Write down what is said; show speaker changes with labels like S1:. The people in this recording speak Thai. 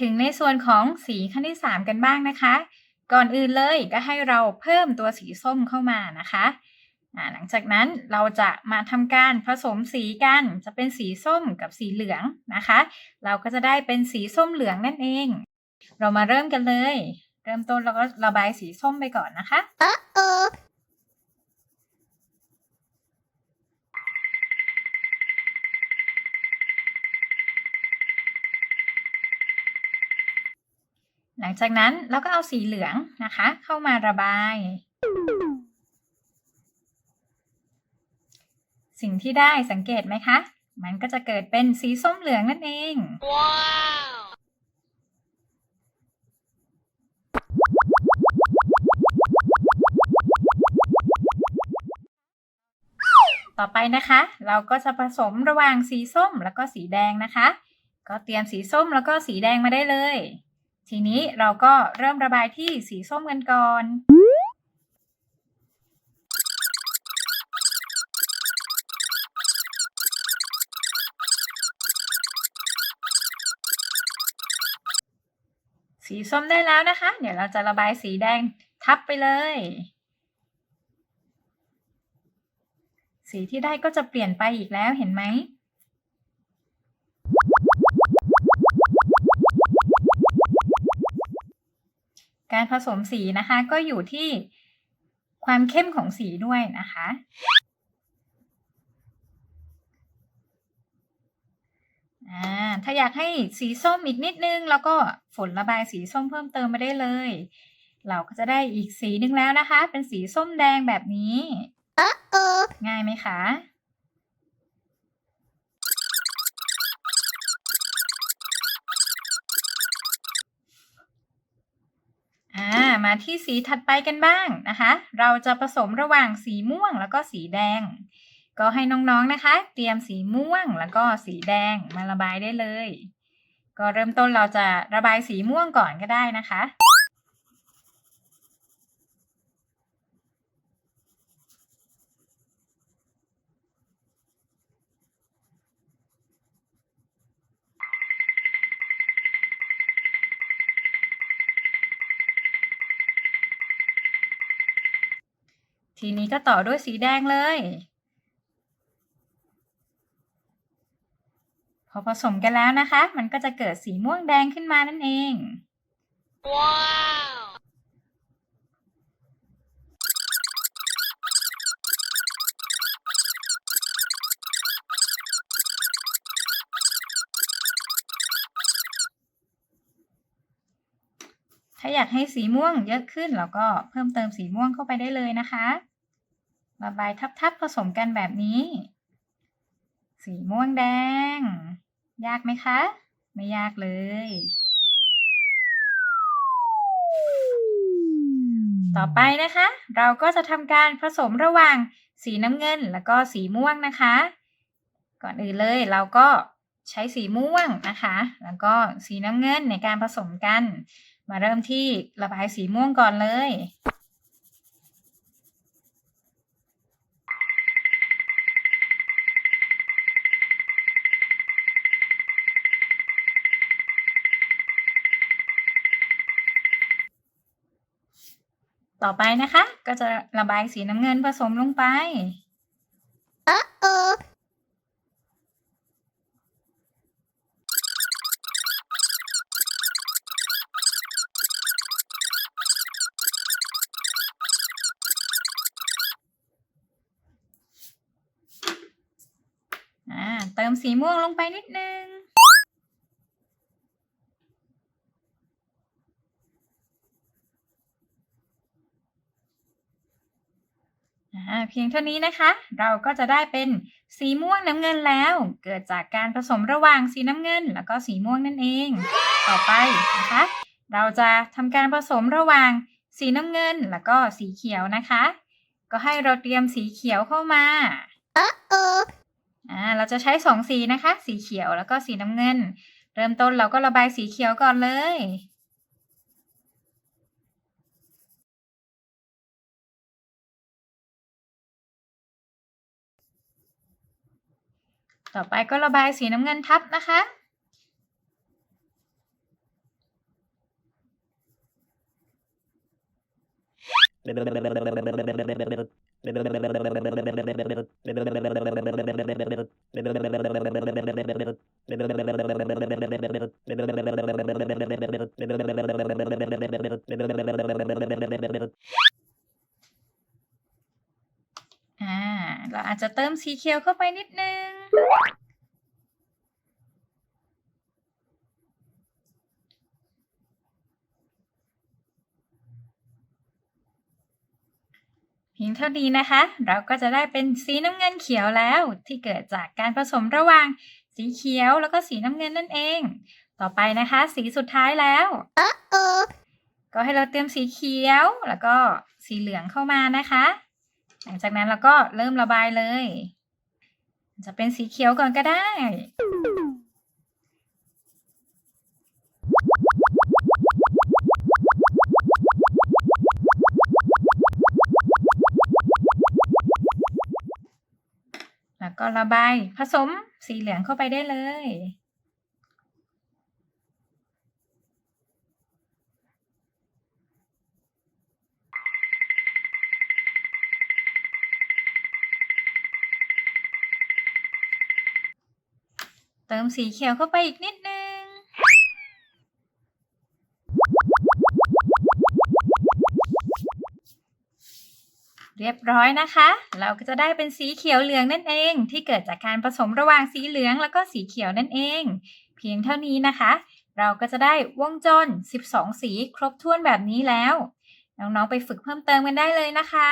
S1: ถึงในส่วนของสีขั้นที่ 3 กันบ้างนะคะ ก่อนอื่นเลยก็ให้เราเพิ่มตัวสีส้มเข้ามานะคะหลังจากนั้นเราจะมาทำการผสมสีกันจะเป็นสีส้มกับสีเหลืองนะคะ เราก็จะได้เป็นสีส้มเหลืองนั่นเอง เรามาเริ่มกันเลย เริ่มต้นเราก็ระบายสีส้มไปก่อนนะคะ
S2: Uh-oh.
S1: หลังจากนั้นเราก็เอาสีเหลืองนะคะ เข้ามาระบาย สิ่งที่ได้สังเกตไหมคะ มันก็จะเกิดเป็นสีส้มเหลืองนั่นเอง
S2: Wow.
S1: ต่อไปนะคะ เราก็จะผสมระหว่างสีส้มแล้วก็สีแดงนะคะ ก็เตรียมสีส้มแล้วก็สีแดงมาได้เลย ทีนี้เราก็เริ่มระบายที่สีส้มกันก่อน สีส้มได้แล้วนะคะ เดี๋ยวเราจะระบายสีแดงทับไปเลย สีที่ได้ก็จะเปลี่ยนไปอีกแล้วเห็นไหม การผสมสีนะคะ ก็อยู่ที่ความเข้มของสีด้วยนะคะอ่าถ้าอยากให้สีส้มอีกนิดนึง แล้วก็ฝนระบายสีส้มเพิ่มเติมมาได้เลย เราก็จะได้อีกสีหนึ่งแล้วนะคะ เป็นสีส้มแดงแบบนี้
S2: Uh-oh.
S1: ง่ายไหมคะ อ่ามาที่สีถัดไปกันบ้างนะคะ เราจะผสมระหว่างสีม่วงแล้วก็สีแดง ก็ให้น้องๆนะคะ เตรียมสีม่วงแล้วก็สีแดงมาระบายได้เลย ก็เริ่มต้นเราจะระบายสีม่วงก่อนก็ได้นะคะ ทีนี้ก็ต่อด้วยสีแดงเลย พอผสมกันแล้วนะคะ มันก็จะเกิดสีม่วงแดงขึ้นมานั่นเอง
S2: Wow.
S1: ถ้าอยากให้สีม่วงเยอะขึ้นเราก็เพิ่มเติมสีม่วงเข้าไปได้เลยนะคะ ระบายทับๆผสมกันแบบนี้ สีม่วงแดง ยากไหมคะ ไม่ยากเลย ต่อไปนะคะ เราก็จะทำการผสมระหว่างสีน้ำเงินแล้วก็สีม่วงนะคะ ก่อนอื่นเลยเราก็ใช้สีม่วงนะคะ แล้วก็สีน้ำเงินในการผสมกัน มาเริ่มที่ระบายสีม่วงก่อนเลย ต่อไปนะคะ ก็จะระบายสีน้ำเงินผสมลงไป
S2: Uh-oh.
S1: อ่าเติมสีม่วงลงไปนิดนึง อ่าเพียงเท่านี้นะคะ เราก็จะได้เป็นสีม่วงน้ำเงินแล้ว เกิดจากการผสมระหว่างสีน้ำเงิน แล้วก็สีม่วงนั่นเอง ต่อไปนะคะ เราจะทำการผสมระหว่างสีน้ำเงินแล้วก็สีเขียวนะคะ ก็ให้เราเตรียมสีเขียวเข้ามา
S2: Uh-oh.
S1: อ่าเราจะใช้สองสีนะคะ สีเขียวแล้วก็สีน้ำเงิน เริ่มต้นเราก็ระบายสีเขียวก่อนเลย ต่อไปก็ระบายสีน้ำเงินทับนะคะ อ่า เราอาจจะเติมสีเขียวเข้าไปนิดนึง เพียงเท่านี้นะคะ เราก็จะได้เป็นสีน้ำเงินเขียวแล้ว ที่เกิดจากการผสมระหว่างสีเขียวแล้วก็สีน้ำเงินนั่นเอง ต่อไปนะคะ สีสุดท้ายแล้ว
S2: Uh-oh.
S1: ก็ให้เราเตรียมสีเขียวแล้วก็สีเหลืองเข้ามานะคะ หลังจากนั้นเราก็เริ่มระบายเลย จะเป็นสีเขียวก่อนก็ได้ แล้วก็ระบายผสมสีเหลืองเข้าไปได้เลย ติมสีเขียวเข้าไปอีกนิดนึง เรียบร้อยนะคะ เราก็จะได้เป็นสีเขียวเหลืองนั่นเอง ที่เกิดจากการผสมระหว่างสีเหลืองแล้วก็สีเขียวนั่นเอง เพียงเท่านี้นะคะ เราก็จะได้วงจร 12 สีครบถ้วนแบบนี้แล้ว น้องๆไปฝึกเพิ่มเติมกันได้เลยนะคะ